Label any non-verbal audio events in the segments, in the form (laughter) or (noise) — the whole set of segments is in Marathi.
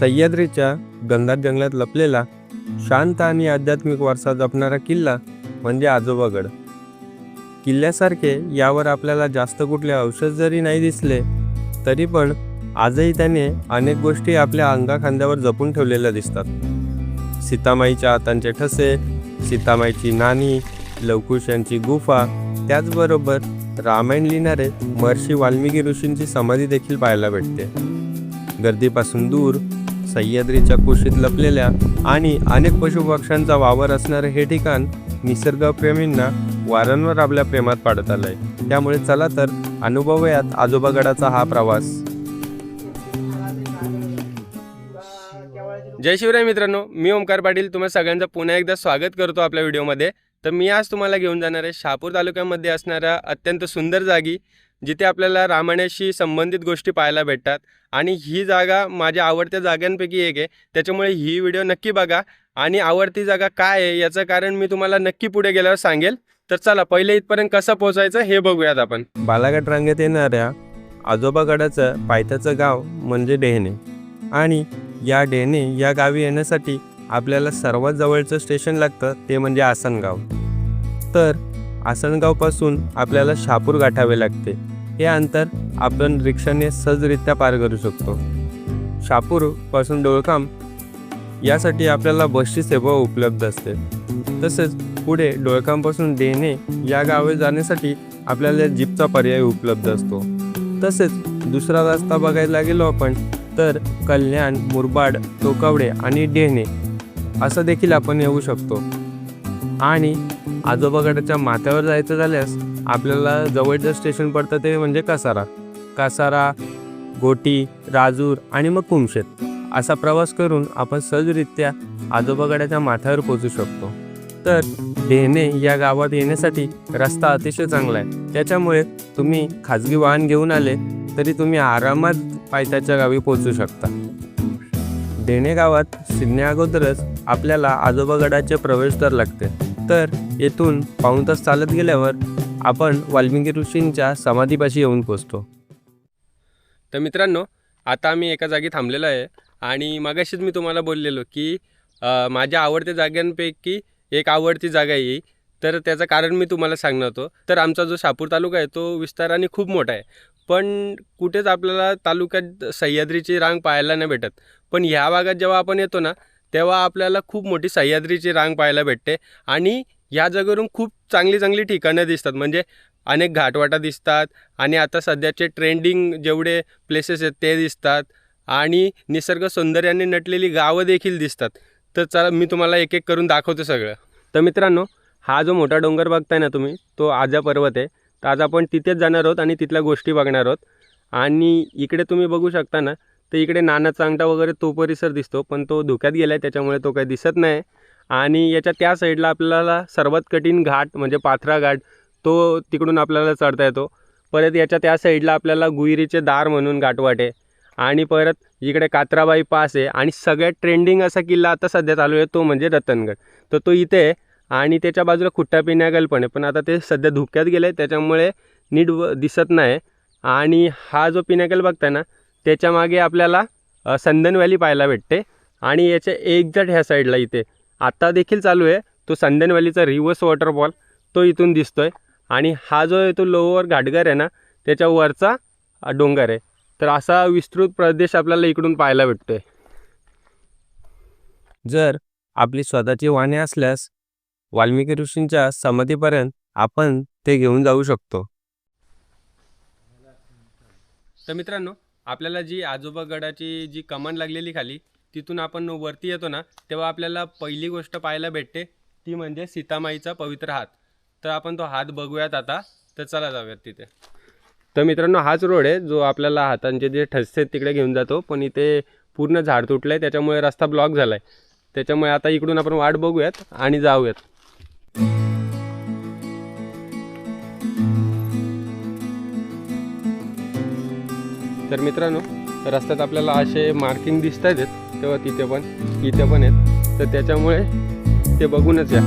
सह्याद्रीच्या गंधात जंगलात लपलेला शांत आणि आध्यात्मिक वारसा जपणारा किल्ला म्हणजे आजोबागड. किल्ल्यासारखे यावर आपल्याला जास्त कुठले औषध जरी नाही दिसले तरी पण आजही त्याने अनेक गोष्टी आपल्या अंगाखांद्यावर जपून ठेवलेल्या दिसतात. सीतामाईच्या हातांचे ठसे सीतामाईची नाणी लवकुश यांची गुफा त्याचबरोबर रामायण लिहिणारे महर्षी वाल्मिकी ऋषींची समाधी देखील पाहायला भेटते. गर्दीपासून दूर सह्याद्रीच्या कुशीत लपलेल्या आणि अनेक पशुपक्ष्यांचा वावर असणारे हे ठिकाण निसर्गप्रेमींना वारंवार आपल्या प्रेमात पाडत आलंय. त्यामुळे चला तर अनुभवयात आजोबागडाचा हा प्रवास. जय शिवराय मित्रांनो मी ओमकार पाटील. तुम्हा सगळ्यांचं पुन्हा एकदा स्वागत करतो आपल्या व्हिडिओमध्ये. तर मी आज तुम्हाला घेऊन जाणार आहे शहापूर तालुक्यामध्ये असणाऱ्या अत्यंत सुंदर जागी जिथे आपल्याला रामायणाशी संबंधित गोष्टी पाहायला भेटतात. आणि ही जागा माझ्या आवडत्या जागांपैकी एक आहे. त्याच्यामुळे ही व्हिडिओ नक्की बघा. आणि आवडती जागा काय आहे याचं कारण मी तुम्हाला नक्की पुढे गेल्यावर सांगेल. तर चला पहिले इथपर्यंत कसं पोहोचायचं हे बघूयात आपण. बालाघाट रांगेत येणाऱ्या आजोबागडाचं पायथ्याचं गाव म्हणजे डेहणे आणि या डेहणे या गावी येण्यासाठी आपल्याला सर्वात जवळचं स्टेशन लागतं ते म्हणजे आसनगाव. तर आसनगावपासून आपल्याला शहापूर गाठावे लागते. हे अंतर आपण रिक्षाने सहजरित्या पार करू शकतो. शहापूरपासून डोळकाम यासाठी आपल्याला बसची सेवा उपलब्ध असते. तसेच पुढे डोळकांपासून देणे या गावे जाण्यासाठी आपल्याला जीपचा पर्याय उपलब्ध असतो. तसेच दुसरा रस्ता बघायला गेलो आपण तर कल्याण मुरबाड टोकावडे आणि डेणे असं देखील आपण येऊ शकतो. आणि आजोबागडाच्या माथ्यावर जायचं झाल्यास आपल्याला जवळचं स्टेशन पडतं ते म्हणजे कसारा. कसारा गोटी राजूर आणि मग कुमशेत. असा प्रवास करून आपण सहजरित्या आजोबागडाच्या माथ्यावर पोचू शकतो. तर डेहणे या गावात येण्यासाठी रस्ता अतिशय चांगला आहे. त्याच्यामुळे तुम्ही खाजगी वाहन घेऊन आले तरी तुम्ही आरामात पायथ्याच्या गावी पोचू शकता. डेणे गावात शिरण्याअगोदरच आपल्याला आजोबागडाचे प्रवेशद्वार लागते. तर येथून पाऊण तास चालत गेल्यावर आपण वाल्मिकी ऋषींच्या समाधीपाशी येऊन पोचतो. तर मित्रांनो आता आम्ही एका जागी थांबलेलो आहे आणि मगाशीच मी तुम्हाला बोललेलो की माझ्या आवडत्या जागांपैकी एक आवडती जागा आहे तर त्याचं कारण मी तुम्हाला सांगणार होतो. तर आमचा जो शापूर तालुका आहे तो विस्ताराने खूप मोठा आहे. पण कुठेच आपल्याला तालुक्यात सह्याद्रीची रांग पाहायला नाही भेटत. पण ह्या भागात जेव्हा आपण येतो ना तेव्हा आपल्याला खूप मोठी सह्याद्रीची रांग पाहायला भेटते. आणि ह्या जागेवरून खूप चांगली चांगली ठिकाणं दिसतात. म्हणजे अनेक घाटवाटा दिसतात आणि आता सध्याचे ट्रेंडिंग जेवढे प्लेसेस आहेत ते दिसतात. आणि निसर्ग सौंदर्याने नटलेली गावं देखील दिसतात. तर चला मी तुम्हाला एक एक करून दाखवतो सगळं. तर मित्रांनो हा जो मोठा डोंगर बघताय ना तुम्ही तो आजा पर्वत आहे. तर आज आपण तिथेच जाणार आहोत आणि तिथल्या गोष्टी बघणार आहोत. आणि इकडे तुम्ही बघू शकता ना तर इकडे नाना चांगटा वगैरे तो परिसर दिसतो पण तो धोक्यात गेला आहे त्याच्यामुळे तो काही दिसत नाही. आणि याच्या त्या साईडला आपल्याला सर्वात कठीण घाट म्हणजे पाथरा घाट तो तिकडून आपल्याला चढता येतो. परत याच्या त्या साईडला आपल्याला गुहिरीचे दार म्हणून घाटवाट आहे आणि परत इकडे कात्राबाई पास आहे. आणि सगळ्यात ट्रेंडिंग असा किल्ला आता सध्या चालू आहे तो म्हणजे रतनगड. तर तो इथे आहे. आणि त्याच्या बाजूला खुट्टा पिण्यागल पण आहे. पण आता ते सध्या धुक्यात गेलं आहे त्याच्यामुळे नीट व दिसत नाही. आणि हा जो पिण्यागल बघताय ना त्याच्यामागे आपल्याला संदन व्हॅली पाहायला भेटते. आणि याच्या एक्झॅक्ट ह्या साईडला इथे. आता देखील चालू आहे. तो संदन व्हॅलीचा रिव्हर्स वॉटरफॉल तो इथून दिसतोय. आणि हा जो आहे तो लोअर घाटगर आहे ना त्याच्या वरचा डोंगर आहे. तर असा विस्तृत प्रदेश आपल्याला इकडून पाहायला भेटतोय. जर आपली स्वतःची वाहने असल्यास वाल्मिकी ऋषींच्या समाधीपर्यंत आपण ते घेऊन जाऊ शकतो. तर मित्रांनो आपल्याला जी आजोबा गडाची जी कमान लागलेली खाली तिथून आपण वरती येतो ना तेव्हा आपल्याला पहिली गोष्ट पाहायला भेटते ती म्हणजे सीतामाईचा पवित्र हात. तर आपण तो हात बघूयात आता तर चला जाऊयात तिथे. तर मित्रांनो हाच रोड आहे जो आपल्याला हातांचे जे ठसे आहेत तिकडे घेऊन जातो पण इथे पूर्ण झाड तुटलं आहे त्याच्यामुळे रस्ता ब्लॉक झाला आहे त्याच्यामुळे आता इकडून आपण वाट बघूयात आणि जाऊयात. तर मित्रांनो रस्त्यात आपल्याला असे मार्किंग दिसत आहेत तेव्हा तिथे पण इथे पण आहेत. तर त्याच्यामुळे ते बघूनच या.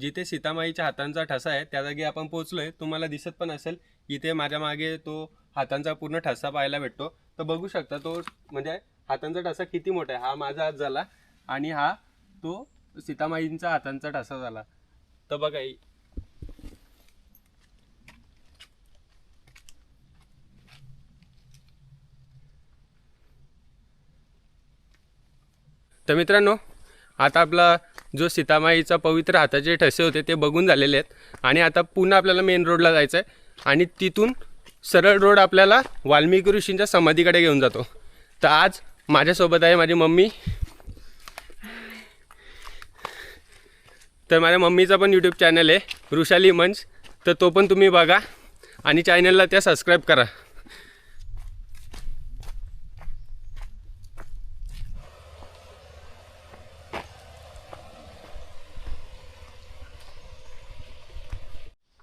जिथे सीतामाईच्या हातांचा ठसा आहे त्या जागी आपण पोहोचलोय. तुम्हाला दिसत पण असेल इथे माझ्या मागे तो हातांचा पूर्ण ठसा पाहायला भेटतो. तर बघू शकता तो म्हणजे हातांचा ठसा किती मोठा आहे हा माझा हात झाला आणि हा तो सीतामाईंचा हातांचा ठसा झाला. तर बघा तर मित्रांनो आता आपला जो सीतामाईचा पवित्र हाताचे ठसे होते ते बघून झालेले आहेत. आणि आता पुन्हा आपल्याला मेन रोडला जायचं आहे आणि तिथून सरळ रोड आपल्याला वाल्मिकी ऋषींच्या समाधीकडे घेऊन जातो. तर आज माझ्यासोबत आहे माझी मम्मी. तर माझ्या मम्मीचा पण यूट्यूब चॅनल आहे वृषाली मंच. तर तो पण तुम्ही बघा. आणि चॅनलला त्या सबस्क्राईब करा.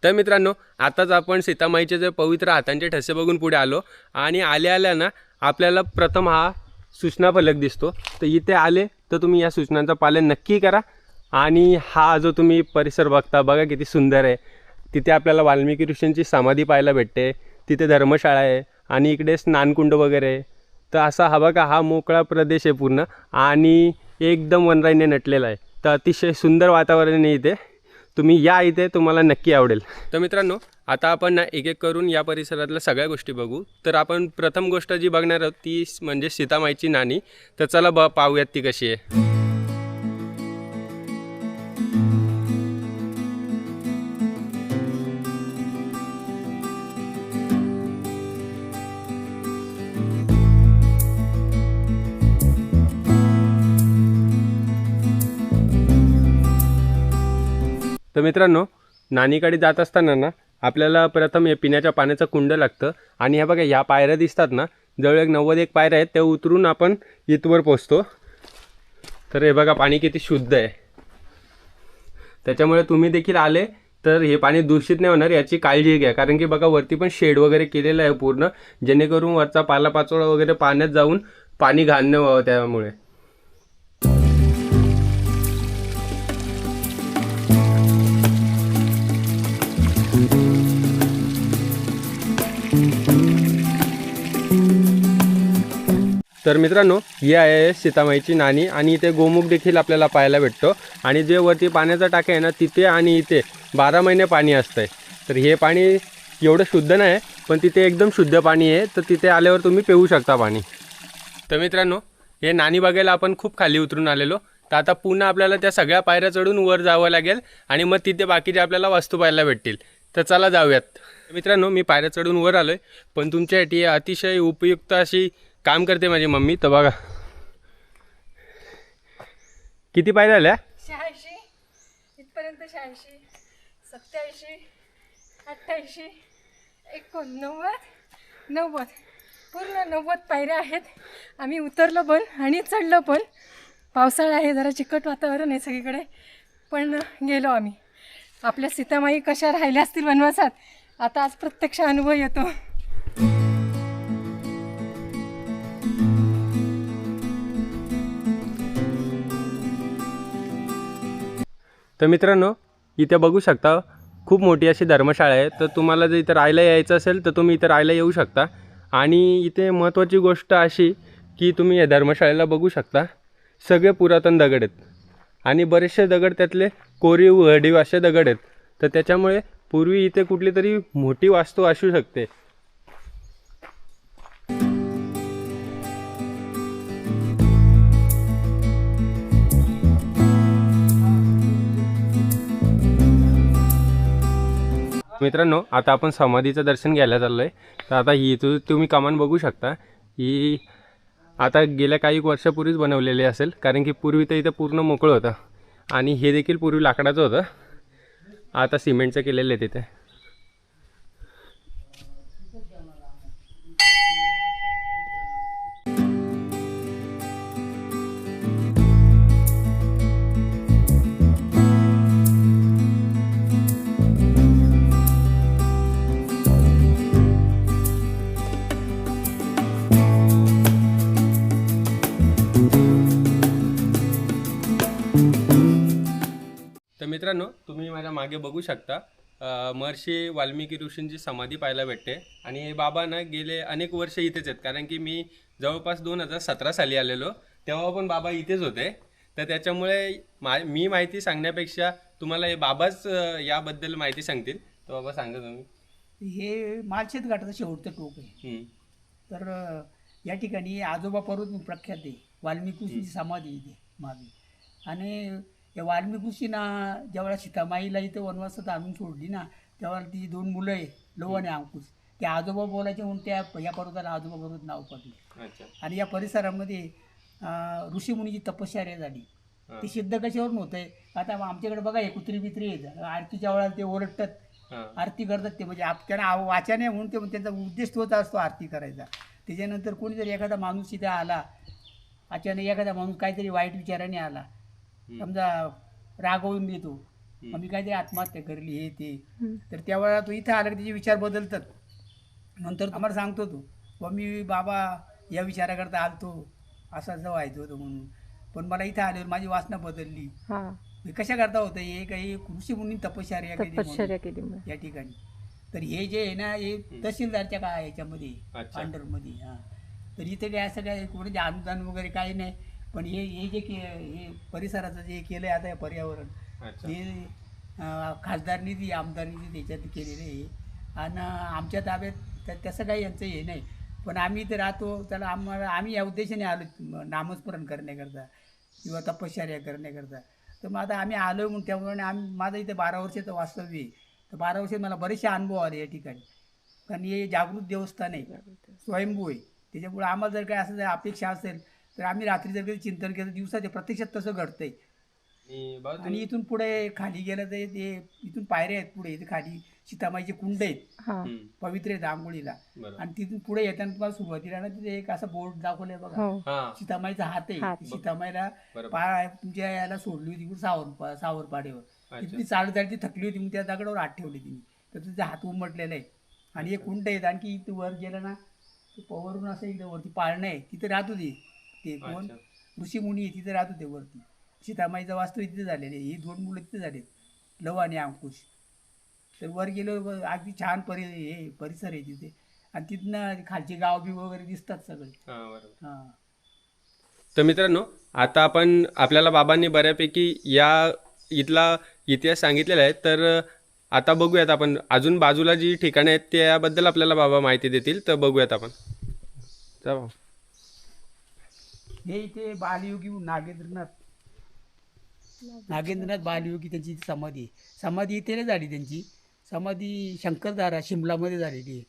तर मित्रांनो आताच आपण सीतामाईचे जे पवित्र हातांचे ठसे बघून पुढे आलो आणि आल्या आल्या ना आपल्याला प्रथम हा सूचना फलक दिसतो. तर इथे आले तर तुम्ही या सूचनांचं पालन नक्की करा आणि हा जो तुम्ही परिसर बघता बघा किती सुंदर आहे. तिथे आपल्याला वाल्मिकी ऋषींची समाधी पाहायला भेटते. तिथे धर्मशाळा आहे आणि इकडे स्नानकुंड वगैरे आहे. तर असा हा बघा हा मोकळा प्रदेश आहे पूर्ण आणि एकदम वनराईने नटलेला आहे. तर अतिशय सुंदर वातावरण आहे इथे. तुम्ही या इथे तुम्हाला नक्की आवडेल. तर मित्रांनो आता आपण ना एक एक करून या परिसरातल्या सगळ्या गोष्टी बघू. तर आपण प्रथम गोष्ट जी बघणार आहोत ती म्हणजे सीतामाईची नाणी. तर चला ब पाहूयात ती कशी आहे. तर मित्रांनो नानीकडे जात असताना ना आपल्याला प्रथम हे पिण्याच्या पाण्याचं कुंड लागतं. आणि ह्या बघा ह्या पायऱ्या दिसतात ना जवळ एक नव्वद एक पायऱ्या आहेत त्या उतरून आपण इथवर पोचतो तर हे बघा पाणी किती शुद्ध आहे. त्याच्यामुळे तुम्ही देखील आले तर हे पाणी दूषित नाही होणार याची काळजी घ्या. कारण की बघा वरती पण शेड वगैरे केलेलं आहे पूर्ण जेणेकरून वरचा पालापाचोळा वगैरे पाण्यात जाऊन पाणी घालणं व्हावं त्यामुळे. तर मित्रांनो ही आहे सीतामाईची नाणी आणि इथे गोमुख देखील आपल्याला पाहायला भेटतो. आणि जे वरती पाण्याचा टाके आहे ना तिथे आणि इथे बारा महिने पाणी असतं आहे तर हे पाणी एवढं शुद्ध नाही पण तिथे एकदम शुद्ध पाणी आहे. तर तिथे आल्यावर तुम्ही पिऊ शकता पाणी. तर मित्रांनो हे नाणी बघायला आपण खूप खाली उतरून आलेलो. तर आता पुन्हा आपल्याला त्या सगळ्या पायऱ्या चढून वर जावं लागेल. आणि मग तिथे बाकीचे आपल्याला वस्तू पाहायला भेटतील. तर चला जाऊयात. मित्रांनो मी पायऱ्या चढून वर आलो आहे पण तुमच्यासाठी अतिशय उपयुक्त अशी काम करते माझी मम्मी. तर बघा. किती पायऱ्या आल्या? शहाऐंशी. इथपर्यंत शहाऐंशी सत्याऐंशी अठ्ठ्याऐंशी एकोणनव्वद नव्वद. पूर्ण नव्वद पायऱ्या आहेत. आम्ही उतरलो पण आणि चढलो पण. पावसाळा आहे जरा चिकट वातावरण आहे सगळीकडे. पण गेलो आम्ही. आपल्या सीतामाई कशा राहिल्या असतील वनवासात? आता आज प्रत्यक्ष अनुभव येतो. तर मित्रांनो इथे बघू शकता खूप मोठी अशी धर्मशाळा आहे. तर तुम्हाला जर इथं राहायला यायचं असेल तर तुम्ही इथं राहायला येऊ शकता. आणि इथे महत्त्वाची गोष्ट अशी की तुम्ही या धर्मशाळेला बघू शकता सगळे पुरातन दगड आहेत. आणि बरेचसे दगड त्यातले कोरीव हडीव असे दगड आहेत. तर त्याच्यामुळे पूर्वी इथे कुठली तरी मोठी वास्तू असू शकते. मित्रांनो आता आपण समाधीचं दर्शन घ्यायला चाललो आहे तर आता ही तु तुम्ही कमान बघू शकता. ही आता गेल्या काही वर्षापूर्वीच बनवलेली असेल कारण की पूर्वी तर इथं पूर्ण मोकळं होतं. आणि हे देखील पूर्वी लाकडाचं होतं. आता सिमेंटचं केलेलं आहे तिथे. मित्रांनो तुम्ही माझ्या मागे बघू शकता महर्षी वाल्मिकी ऋषींची समाधी पाहायला भेटते. आणि हे बाबा ना गेले अनेक वर्ष इथेच आहेत. कारण की मी जवळपास दोन हजार सतरा साली आलेलो. तेव्हा पण बाबा इथेच होते. तर त्याच्यामुळे मा मी माहिती सांगण्यापेक्षा तुम्हाला हे बाबाच याबद्दल माहिती सांगतील. तर बाबा सांगा तुम्ही. हे मालशेत घाटाचं शेवटचं टोक आहे. तर या ठिकाणी आजोबा पर्वत प्रख्यात आहे. वाल्मिकी ऋषींची समाधी इथे मागे. आणि या वाल्मिकी ऋषींना ज्यावेळेला सीतामाईला इथं वनवासात आणून सोडली ना त्यावेळेला ती दोन मुलं आहे लव आणि अंकुश. ते आजोबा बोलायचे म्हणून त्या या पर्वताला आजोबा पर्वत नाव पडले आणि या परिसरामध्ये अं, ऋषीमुनीची तपश्चर्या झाली. ते सिद्ध कशावरून होतंय? आता आमच्याकडे बघा हे कुत्री बित्री आरतीच्या वेळेला ते ओरडतात. आरती करतात ते. म्हणजे आप त्यांना आव- वाचा नाही म्हणून ते त्यांचा उद्देश तोच असतो आरती करायचा. त्याच्यानंतर कोणीतरी एखादा माणूस इथे आला. अचानक एखादा माणूस काहीतरी वाईट विचाराने आला. समजा रागवून येतो आम्ही काहीतरी आत्महत्या करली हे ते. तर त्यावेळेला तो इथं आला की त्याचे विचार बदलतात. नंतर आम्हाला सांगतो तो बा मी बाबा या विचाराकरता आलतो. असं असं व्हायचं होतं म्हणून. पण मला इथं आल्यावर माझी वासना बदलली. हा. हे कशा करता होतं? हे काही ऋषी मुनी तपश्चर्या केली म्हणून. तपश्चर्या केली या ठिकाणी. तर हे जे आहे ना हे तहसीलदारच्या काय याच्यामध्ये अच्छा. अंडरमध्ये हां. तर इथे काय असं काय कोणाचे अनुदान वगैरे काही नाही. पण हे हे जे के हे परिसराचं जे केलं आहे आता हे पर्यावरण अच्छा. हे अं, खासदार निधी आमदार निधी त्याच्यात केलेलं आहे. आणि आमच्या ताब्यात त- तसं काही यांचं हे नाही. पण आम्ही इथे राहतो त्याला आम्हाला आम्ही या उद्देशाने आलो नामस्मरण करण्याकरता किंवा तपश्चर्या करण्याकरता. तर मग आता आम्ही आलो म्हणून त्यामुळे आम्ही माझं इथे बारा वर्षाचं वास्तव्य आहे. तर बारा वर्षात मला बरेचसे अनुभव आले या ठिकाणी. कारण हे जागृत देवस्थान आहे. स्वयंभू आहे. त्याच्यामुळे आम्हाला जर काय असं जर अपेक्षा असेल तर आम्ही रात्री जर कधी चिंतन केलं दिवसात ते प्रत्यक्षात तसं घडतंय. आणि इथून पुढे खाली गेलं तर ते इथून पायऱ्या आहेत पुढे इथे खाली सीतामाईचे कुंड आहेत. पवित्र आहेत आंघोळीला आणि तिथून पुढे येताना तुम्हाला सुरुवातीला ना तिथे एक असं बोर्ड दाखवलंय बघा. हो. सीतामाईचा हात आहे. सीतामाईला तुमच्या याला सोडली होती सावर सावरपाड्यावर अच्छा. ती चालू चालती थकली होती मग त्या दगडावर हात ठेवले तिने. तर तिचे हात उमटलेले आहे आणि एक कुंड आहेत. आणखी इथे वर गेलं ना ते पवरून असं इकडे वरती पाळणं आहे. तिथे राहत होते. ते कोण? अच्छा. ऋषी मुनी आहे तिथे राहत होते वरती. सीतामाईचं वास्तव तिथे झालेले. ही दोन मुलं तिथे झालेत. लव आणि अंकुश. तर वर गेलो अगदी छान परि हे परिसर आहे तिथे. आणि तिथनं खालचे गाव बी वगैरे दिसतात सगळे. हां बरोबर. हां. तर मित्रांनो आता आपण आपल्याला बाबांनी बऱ्यापैकी या इथला इतिहास सांगितलेला आहे. तर आता बघूयात आपण. अजून बाजूला जी ठिकाणं आहेत त्याबद्दल आपल्याला बाबा माहिती देतील. तर बघूयात आपण. जा. हे इथे बालयोगी नागेंद्रनाथ. नागेंद्रनाथ. बालयोगी त्यांची इथे समाधी आहे. समाधी इथे नाही झाली त्यांची. समाधी शंकरदारा शिमलामध्ये झालेली आहे.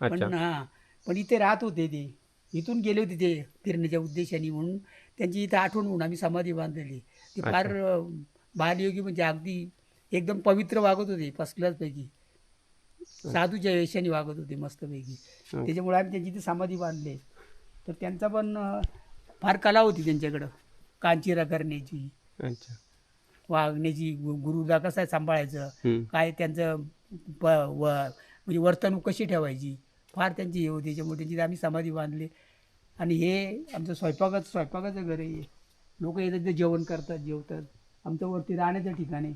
पण हां पण इथे राहत होते ते. इथून गेले होते ते फिरण्याच्या उद्देशाने म्हणून. त्यांची इथं आठवण म्हणून आम्ही समाधी बांधलेली ते फार बालयोगी म्हणजे अगदी एकदम पवित्र वागत होते फर्स्ट क्लासपैकी साधूच्या वेशाने वागत होते मस्तपैकी. हं. त्याच्यामुळे आम्ही त्यांची इथे समाधी बांधले तर त्यांचा पण फार कला होती त्यांच्याकडं. कांचिरा करण्याची अच्छा. वागण्याची गुरुला कसं सांभाळायचं. काय त्यांचं म्हणजे वर्तणूक कशी ठेवायची फार त्यांची हे होती. त्याच्यामुळे त्यांची आम्ही समाधी बांधली. आणि हे आमचं स्वयंपाकाचं स्वयंपाकाचं घर आहे लोक येतात ते जेवण करतात जेवतात. आमचं वरती राहण्याचं ठिकाण. आहे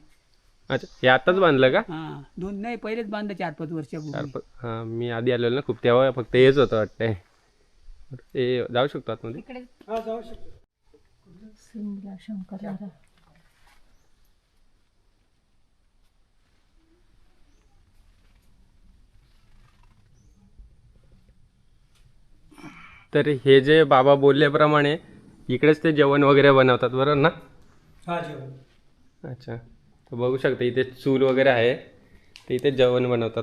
अच्छा हे आताच बांधलं का? हां दोन नाही पहिलेच बांधलं चार पाच वर्षापूर्वी. हां मी आधी आलेलो ना खूप तेव्हा फक्त हेच होतं वाटतंय. हे जाऊ शकतो आतमध्ये इकडे. हा जाऊ शकतो. तर हे जे बाबा बोलल्याप्रमाणे इकडेच ते जेवण वगैरे बनवतात बरोबर ना? हा जेवण. अच्छा. तर बघू शकता इथे चूल वगैरे आहे. ते इथे जेवण बनवतात.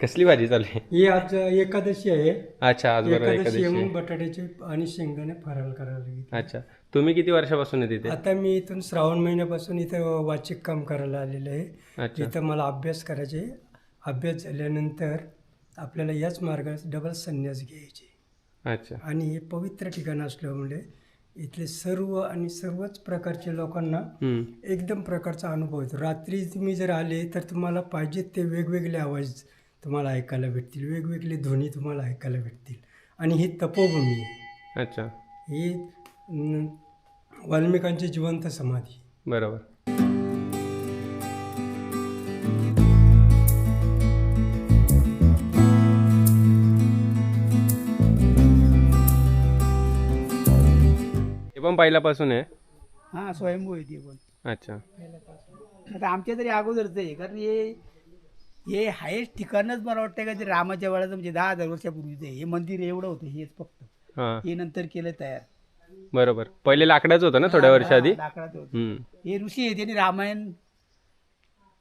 कसली भाजी चालू आहे? ही आज एकादशी आहे. अच्छा आज बरोबर एकादशी आहे एकादशी म्हणून आहे. बटाट्याचे आणि शेंगदाणे फराळ करायला लागेल अच्छा. तुम्ही किती वर्षापासून आहे तिथे आता मी इथून श्रावण महिन्यापासून इथं वाचिक काम करायला आलेलं आहे. अच्छा. इथं मला अभ्यास करायचे अभ्यास झाल्यानंतर आपल्याला याच मार्गात डबल संन्यास घ्यायचे अच्छा. आणि हे पवित्र ठिकाण असल्यामुळे इथले सर्व आणि सर्वच प्रकारच्या लोकांना हम्म. एकदम प्रकारचा अनुभव येतो. रात्री तुम्ही जर आले तर तुम्हाला पाहिजे ते वेगवेगळे आवाज तुम्हाला ऐकायला भेटतील. वेगवेगळे ध्वनी तुम्हाला ऐकायला भेटतील. आणि ही तपोभूमी आहे. अच्छा. ही वाल्मिकांची जिवंत समाधी. बरोबर. हे पण पहिल्यापासून आहे? हा स्वयंभू आहे ती पण. अच्छा. आता आमच्या तरी अगोदरच आहे कारण हे हे हायेस्ट ठिकाणच मला वाटतं का ते रामाच्या वेळाचं म्हणजे दहा हजार वर्षापूर्वीचं आहे हे मंदिर एवढं होतं हेच फक्त. हां. हे नंतर केलं तयार. बरोबर. पहिले लाकडाचं होतं ना थोड्या वर्ष आधी लाकडाचं होतं. हम्म. हे ऋषी आहे त्यांनी रामायण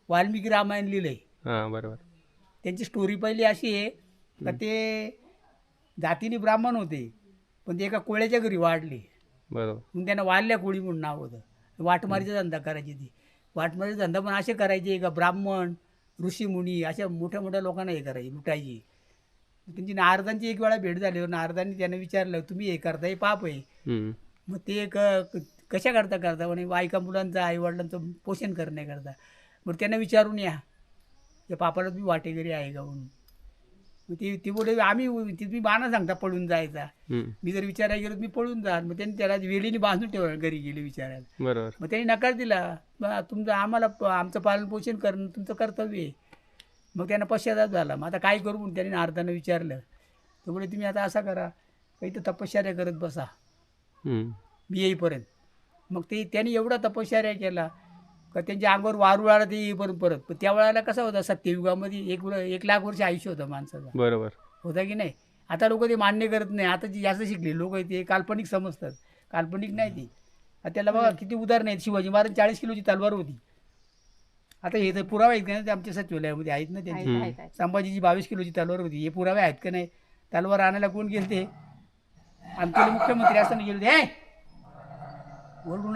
वाल्मिकी रामायण लिहिलंय. हां बरोबर. त्यांची स्टोरी पहिली अशी आहे का ते जातीने ब्राह्मण होते पण ते एका कोळ्याच्या घरी वाढले. बरोबर. मग त्यांना वाढल्या कोळी म्हणून नाव होतं. वाटमारीचा धंदा करायची ती. वाटमारीचा धंदा पण असे करायचे का ब्राह्मण ऋषीमुनी अशा मोठ्या मोठ्या लोकांना हे करायची लुटायची. त्यांची नारदांची एक वेळा भेट झाली नारदांनी त्यांना विचारलं तुम्ही हे करता हे पाप आहे. मग ते क कशा करता करता? म्हणे बायका मुलांचं आईवडिलांचं पोषण करण्याकरता मग त्यांना विचारून या त्या पापाला तुम्ही वाटेकरी आहे का म्हणून? मग ती ती बोलले आम्ही ती तुम्ही बाणा सांगता पळून जायचा. हम्म. मी जर विचारायला गेलो तर मी पळून जाल मग त्यांनी त्याला वेळीने बांधून ठेवलं घरी गेले विचारायला. बरोबर. मग त्यांनी नकार दिला. बा तुमचं आम्हाला प- आमचं पालनपोषण करणं तुमचं कर्तव्य आहे. मग त्यांना पश्चाताप झाला. मग आता काय करू म्हणून त्यांनी नारदानं विचारलं. तर बोले तुम्ही आता असा करा काही तर तपश्चर्या करत बसा. हम्म. मी येईपर्यंत. मग ते त्यांनी एवढा तपश्चर्या केला का त्यांच्या अंगावर वारू आला ते येईपर्यंत परत. पण त्या वेळेला कसा होता सत्ययुगामध्ये एक एक लाख वर्ष आयुष्य होतं माणसाचं. बरोबर. होता की नाही? आता लोक ते मान्य करत नाही. आता जी जास्त शिकले लोक ते काल्पनिक समजतात. काल्पनिक नाही ती. आता त्याला बघा किती उदाहरणं आहेत. शिवाजी महाराज चाळीस किलोची तलवार होती. आता हे तर पुरावे आहेत का नाही ते आमच्या सचिवालयामध्ये? आहेत ना त्यांची. संभाजीची बावीस किलोची तलवार होती. हे पुरावे आहेत का नाही? तलवार आणायला कोण गेलते? आमचे मुख्यमंत्री असताना गेले होते. "हे! ओरडू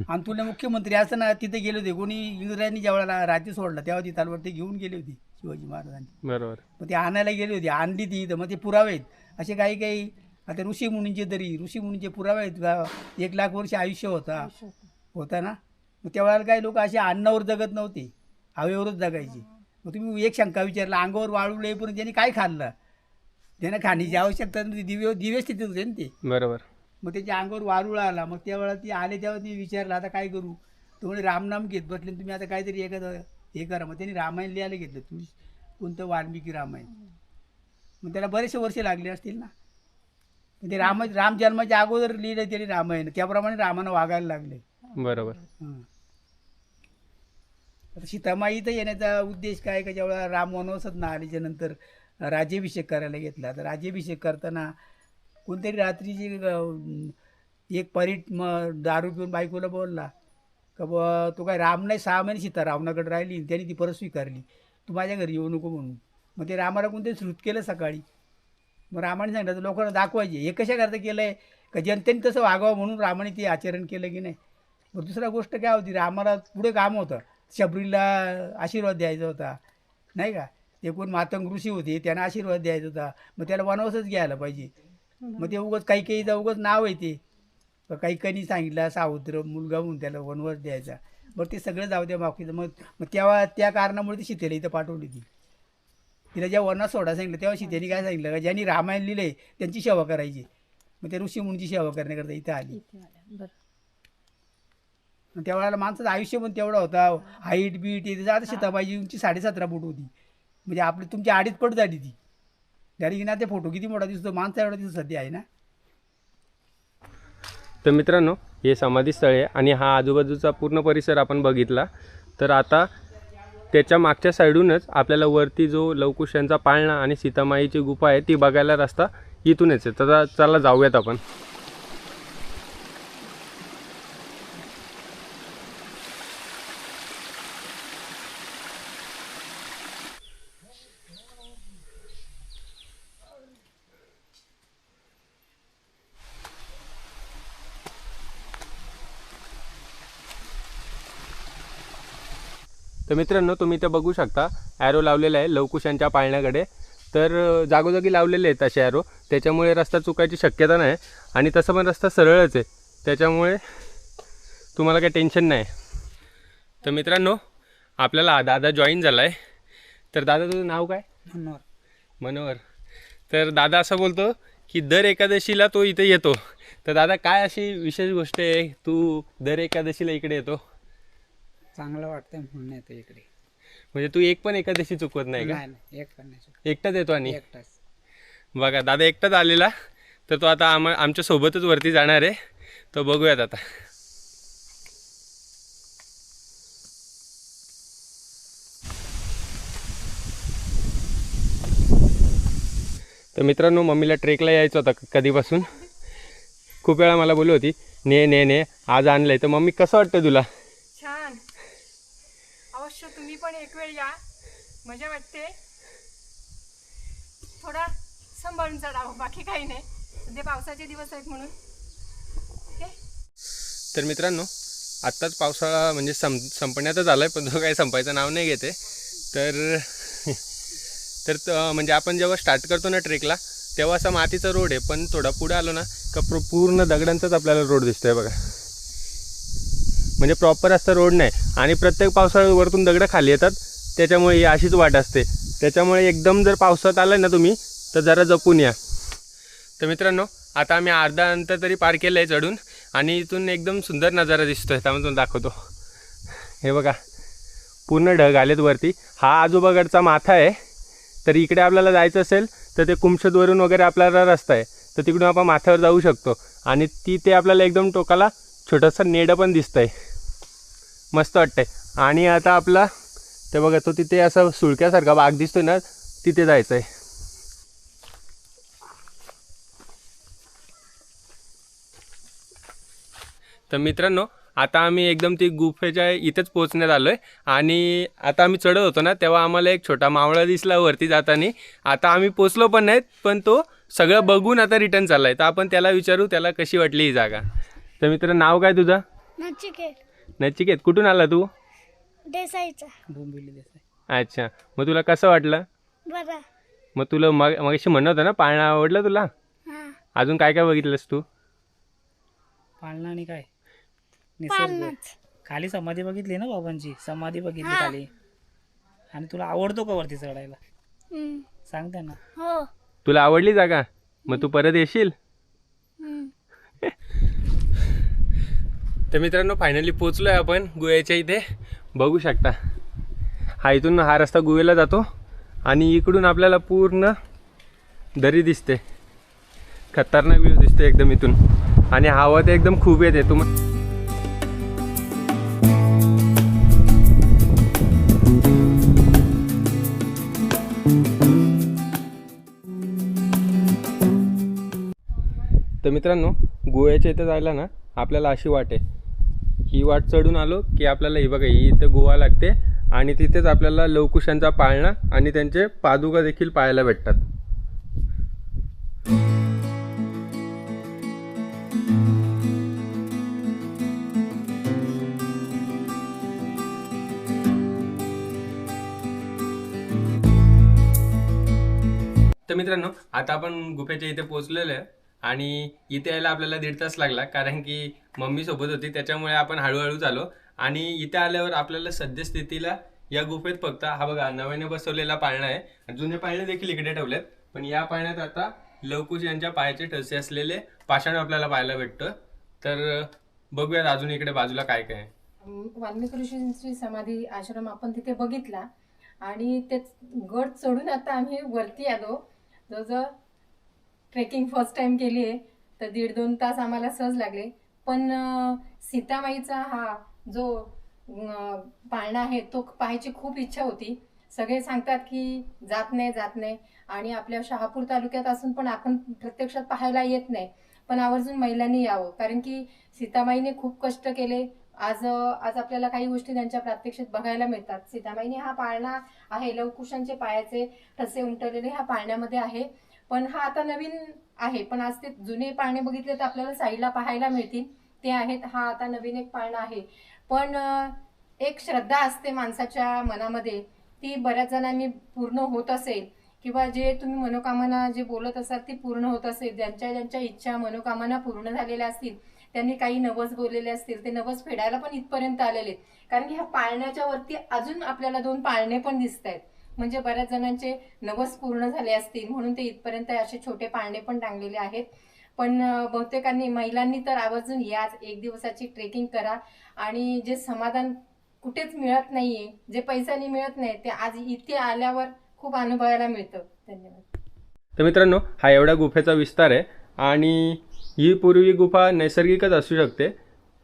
नका आमतुल्य मुख्यमंत्री असताना तिथे गेले होते. कोणी इंग्रजांनी ज्या वेळेला राज्य सोडलं तेव्हा ती तलवार ते घेऊन गेले होते शिवाजी महाराजांनी बरोबर. मग ते आणायला गेली होती. आणली ती तर मग ते पुरावे आहेत. असे काही काही आता ऋषी मुनींचे तरी ऋषी मुनींचे पुरावे आहेत. का एक लाख वर्ष आयुष्य होता. होता. ना? मग त्यावेळेला काही लोक असे अन्नावर जगत नव्हते. हवेवरच जगायचे. मग तुम्ही एक शंका विचारला. अंगावर वाळू येईपर्यंत त्यांनी काय खाल्लं? त्यांना खाण्याची आवश्यकता दिव्य दिव्य स्थितीत होते ना ते. बरोबर. मग त्याच्या अंगावर वारुळ आला. मग त्यावेळेला ती आले तेव्हा ती विचारलं आता काय करू? तो म्हणे रामनाम घेत बसले. तुम्ही आता काहीतरी एखादं हे करा. मग त्यांनी रामायण लिहायला घेतलं. तुम्ही कोणतं वाल्मिकी रामायण? मग त्याला बरेचसे वर्ष लागले असतील ना. ते राम राम जन्माच्या अगोदर लिहिलं त्यांनी रामायण. त्याप्रमाणे रामानं वागायला लागले. बरोबर. आता सीतामाई तर येण्याचा उद्देश काय? का जेव्हा राम वनवासात ना आल्याच्यानंतर राज्याभिषेक करायला घेतला. तर राज्याभिषेक करताना कोणतरी रात्रीची एक परीट मग दारू पिऊन बायकोला बोलला का बुवा तो काय राम नाही सहा महिने सीता रावणाकडे राहिली त्याने ती परत स्वीकारली. तू माझ्या घरी येऊ नको म्हणून. मग ते रामाला कोणतरी श्रुत केलं सकाळी. मग रामाने सांगितलं तर लोकांना दाखवायचे. हे कशाकरता केलं आहे का जनतेने तसं वागावं म्हणून रामाने ते आचरण केलं की नाही? मग दुसरा गोष्ट काय होती रामाला पुढे काम होतं. शबरीला आशीर्वाद द्यायचा होता. नाही का? ते कोण मातंग ऋषी होते त्यांना आशीर्वाद द्यायचा होता. मग त्याला वनवासच घ्यायला पाहिजे. मग ते उगाच काही काहीचं उगाच नाव आहे ते. काही काही सांगितलं सावत्र मुलगा म्हणून त्याला वनवास द्यायचा. बरं ते सगळं जाऊ द्या बाकीचं मग मग तेव्हा त्या कारणामुळे ती सीतेला इथं पाठवली ती तिला जेव्हा वनात सोडा सांगितलं तेव्हा सीतेने काय सांगितलं? का ज्यांनी रामायण लिहिलंय त्यांची सेवा करायची. मग त्या ऋषी मुनीची सेवा करण्याकरता इथं आली. त्यावेळेला माणसाचं आयुष्य पण तेवढा होता. हाईट बीट आता सीताबाईची उंची साडेसतरा फूट होती. म्हणजे आपली तुमची आडीच पट झाली ती. तरी ना ते फोटो किती मोठा दिसतो माणसा एवढा दिसतो सध्या आहे ना? तर मित्रांनो हे समाधी स्थळ आहे आणि हा आजूबाजूचा पूर्ण परिसर आपण बघितला. तर आता त्याच्या मागच्या साईडूनच आपल्याला वरती जो लवकुशांचा पाळणा आणि सीतामाईची गुफा आहे ती बघायला रस्ता इथूनच आहे. तर चला जाऊयात आपण. तर मित्रांनो तुम्ही इथे बघू शकता ॲरो लावलेला आहे लवकुशांच्या पाळण्याकडे. तर जागोजागी लावलेले आहेत असे ॲरो त्याच्यामुळे रस्ता चुकायची शक्यता नाही. आणि तसं पण रस्ता सरळच आहे. त्याच्यामुळे तुम्हाला काही टेन्शन नाही. तर मित्रांनो आपल्याला दादा जॉईन झाला आहे तर दादा तुझं नाव काय? मनोहर. तर दादा असं बोलतो की दर एकादशीला तो इथे येतो. तर दादा काय अशी विशेष गोष्ट आहे? तू दर एकादशीला इकडे येतो. चांगलं वाटतंय म्हणून येतो इकडे. म्हणजे तू एक पण एकादशी चुकवत नाही का? नाही नाही एक पण नाही चुकत. एकटाच येतो आणि? एकटाच. बघा दादा एकटाच आलेला तर तो आता आम आमच्या सोबतच वरती जाणार आहे. तर बघूयात आता. तर मित्रांनो मम्मीला ट्रेकला यायचं होतं क- कधीपासून. खूप वेळा मला बोलली होती ने ने ने आज आणलंय. तर मम्मी कसं वाटतं तुला? पण एक वेळ या. मजा वाटते. थोडा सांभाळून चढावं बाकी काही नाही. सध्या पावसाचे दिवस आहेत म्हणून. ओके? तर मित्रांनो आत्ताच पावसाळा म्हणजे सं संपण्यातच आला आहे पण तो काही संपायचं नाव नाही घेते. तर (laughs) तर म्हणजे आपण जेव्हा स्टार्ट करतो ना ट्रेकला तेव्हा असा मातीचा रोड आहे पण थोडा पुढे आलो ना का पूर्ण दगडांचाच आपल्याला रोड दिसतोय बघा. म्हणजे प्रॉपर असं रोड नाही. आणि प्रत्येक पावसाळ्यात वरतून दगडं खाली येतात. त्याच्यामुळे ही अशीच वाट असते. त्याच्यामुळे एकदम जर पावसात आलं ना तुम्ही तर जरा जपून या. तर मित्रांनो आता आम्ही अर्धा अंतर तरी पार केलं आहे चढून. आणि इथून एकदम सुंदर नजारा दिसतो आहे त्यामधून दाखवतो. हे बघा पूर्ण ढग आलेत वरती. हा आजोबागडचा माथा आहे. तर इकडे आपल्याला जायचं असेल तर ते कुमशदवरून वगैरे आपल्याला रस्ता आहे. तर तिकडून आपण माथ्यावर जाऊ शकतो. आणि ती ते आपल्याला एकदम टोकाला छोटंसं नेडं पण दिसतं आहे मस्त वाटतंय. आणि आता आपला ते बघा तो तिथे असा सुळक्यासारखा बाग दिसतोय ना तिथे जायचं आहे तर मित्रांनो आता आम्ही एकदम ती गुफेच्या इथेच पोहोचण्यात आलो आहे आणि आता आम्ही चढत होतो ना तेव्हा आम्हाला एक छोटा मावळा दिसला वरती जाताना. आता आम्ही पोचलो पण नाहीत पण तो सगळं बघून आता रिटर्न चालला आहे तर आपण त्याला विचारू त्याला कशी वाटली ही जागा. तर मित्र नाव काय तुझं? नचिकेत. नचिकेत कुठून आला तू? देसाईचा. डोंबिवली देसाई. अच्छा. मग तुला कसं वाटलं? बरा. मग तुला मग मगाशी म्हणत होतं ना पाळणं आवडलं तुला? हा. अजून काय काय बघितलंस तू? पाळणा आणि काय? निसर्ग. खाली समाधी बघितली ना बाबांची? समाधी बघितली हा. खाली. आणि तुला आवडतो का वरती चढायला? हम्म. सांगते ना हो. तुला आवडली जागा? मग तू परत येशील? हम्म. (laughs) तर मित्रांनो फायनली पोचलो आहे आपण गुहेच्या इथे. बघू शकता. हा इथून हा रस्ता गुहेला जातो आणि इकडून आपल्याला पूर्ण दरी दिसते. खतरनाक व्ह्यू दिसते एकदम इथून. आणि हवा ते एकदम खूप येते. तुम तर मित्रांनो गोव्याच्या इथं जायला ना आपल्याला अशी वाट आहे. ही वाट चढून आलो की आपल्याला ही बघा ही इथं गोवा लागते आणि तिथेच आपल्याला लवकुशांचा पाळणा आणि त्यांचे पादुका देखील पाहायला भेटतात. तर मित्रांनो आता आपण गुफेच्या इथे पोहोचलेलो आहे. आणि इथे यायला आपल्याला दीड तास लागला कारण की मम्मी सोबत होती त्याच्यामुळे आपण हळूहळू झालो. आणि इथे आल्यावर आपल्याला सद्यस्थितीला या गुफेत फक्त हा बघा नव्याने बसवलेला पाळणा आहे. जुने पाळणे देखील इकडे ठेवलेत पण या पाळण्यात आता लवकुश यांच्या पायाचे ठसे असलेले पाषाण आपल्याला पाहायला भेटतं तर बघूयात अजून इकडे बाजूला काय काय वाल्मिक ऋषींची समाधी आश्रम आपण तिथे बघितला. आणि ते गड चढून आता आम्ही वरती आलो. जवळजवळ ट्रेकिंग फर्स्ट टाइम केली आहे तर दीड दोन तास आम्हाला सहज लागले. पण सीतामाईचा हा जो पाळणा आहे तो पाहायची खूप इच्छा होती. सगळे सांगतात की जात नाही जात नाही. आणि आपल्या शहापूर तालुक्यात असून पण आपण प्रत्यक्षात पाहायला येत नाही. पण आवर्जून महिलांनी यावं. कारण की सीतामाईने खूप कष्ट केले. आज आज आपल्याला काही गोष्टी त्यांच्या प्रात्यक्षित बघायला मिळतात. सीतामाईने हा पाळणा आहे लवकुशांचे पायाचे ठसे उमटवलेले ह्या पाळण्यामध्ये आहे. पण हा आता नवीन आहे पण आज ते जुने पाळणे बघितले तर आपल्याला साईडला पाहायला मिळतील. ते आहेत हा आता नवीन एक पाळणा आहे. पण एक श्रद्धा असते माणसाच्या मनामध्ये. ती बऱ्याच जणांनी पूर्ण होत असेल किंवा जे तुम्ही मनोकामना जे बोलत असाल ती पूर्ण होत असेल. ज्यांच्या ज्यांच्या इच्छा मनोकामना पूर्ण झालेल्या असतील त्यांनी काही नवस बोललेले असतील ते नवस फेडायला पण इथपर्यंत आलेले आहेत. कारण की ह्या पाळण्याच्या वरती अजून आपल्याला दोन पाळणे पण दिसत आहेत म्हणजे बऱ्याच जणांचे नवस पूर्ण झाले असतील म्हणून ते इथपर्यंत असे छोटे पाळणे पण टांगलेले आहेत. पण बहुतेकांनी महिलांनी तर आवर्जून याच एक दिवसाची ट्रेकिंग करा आणि जे समाधान कुठेच मिळत नाहीये जे पैशाने मिळत नाही ते आज इथे आल्यावर खूप अनुभवायला मिळतं. धन्यवाद. तर मित्रांनो हा एवढा गुफेचा विस्तार आहे आणि ही पूर्वी गुफा नैसर्गिकच असू शकते.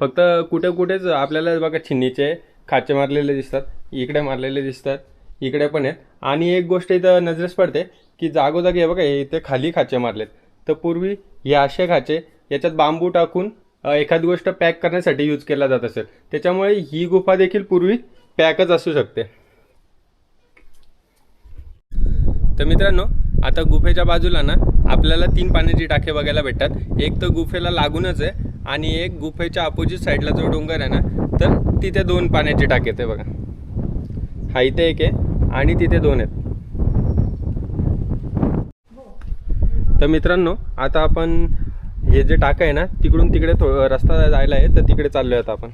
फक्त कुठे कुठेच आपल्याला बघा छिन्नीचे खाचे मारलेले दिसतात इकडे मारलेले दिसतात. इकडे पण आहेत. आणि एक गोष्ट इथं नजरेस पडते की जागोजागी हे बघा इथे खाली खाचे मारलेत. तर पूर्वी हे असे खाचे याच्यात बांबू टाकून एखादी गोष्ट पॅक करण्यासाठी यूज केला जात असेल. त्याच्यामुळे ही गुफा देखील पूर्वी पॅकच असू शकते. तर मित्रांनो आता गुफेच्या बाजूला ना आपल्याला तीन पाण्याची टाके बघायला भेटतात. एक तर गुफेला लागूनच आहे आणि एक गुफेच्या अपोजिट साईडला जो डोंगर आहे ना तर तिथे दोन पाण्याची टाके आहेत बघा. हा इथे एक आहे. आणि तिथे दोन आहेत. तर मित्रांनो आता आपण हे जे टाकं आहे ना तिकडून तिकडे थो रस्ता जायला आहे तर तिकडे चाललो आहेत आपण.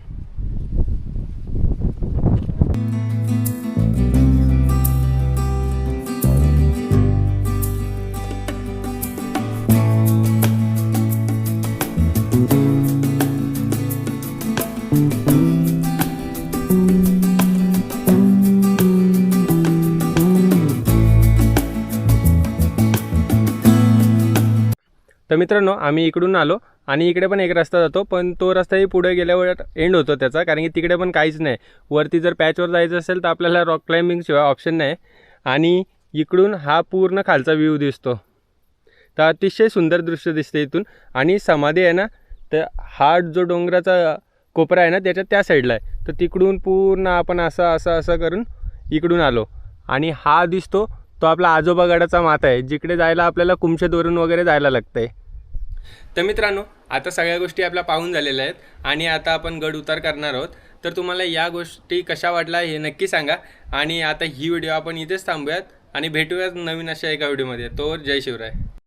तर मित्रांनो आम्ही इकडून आलो आणि इकडे पण एक रस्ता जातो पण तो रस्ताही पुढे गेल्यावर एंड होतो त्याचा कारण की तिकडे पण काहीच नाही. वरती जर पॅचवर जायचं असेल तर आपल्याला रॉक क्लाइम्बिंगशिवाय ऑप्शन नाही. आणि इकडून हा पूर्ण खालचा व्ह्यू दिसतो. तर अतिशय सुंदर दृश्य दिसते इथून. आणि समाधी आहे ना तर हा जो डोंगराचा कोपरा आहे ना त्याच्या त्या साईडला आहे. तर तिकडून पूर्ण आपण असं असं असं करून इकडून आलो. आणि हा दिसतो तो आपला आजोबा गडाचा माथा आहे जिकडे जायला आपल्याला कुमशेदवरून वगैरे जायला लागतं आहे तर मित्रांनो आता सगळ्या गोष्टी आपल्या पाहून झालेल्या आहेत आणि आता आपण गड उतार करणार आहोत. तर तुम्हाला या गोष्टी कशा वाटल्या हे नक्की सांगा आणि आता ही व्हिडिओ आपण इथेच थांबूयात आणि भेटूयात नवीन अशा एका व्हिडिओमध्ये. तोवर जय शिवराय.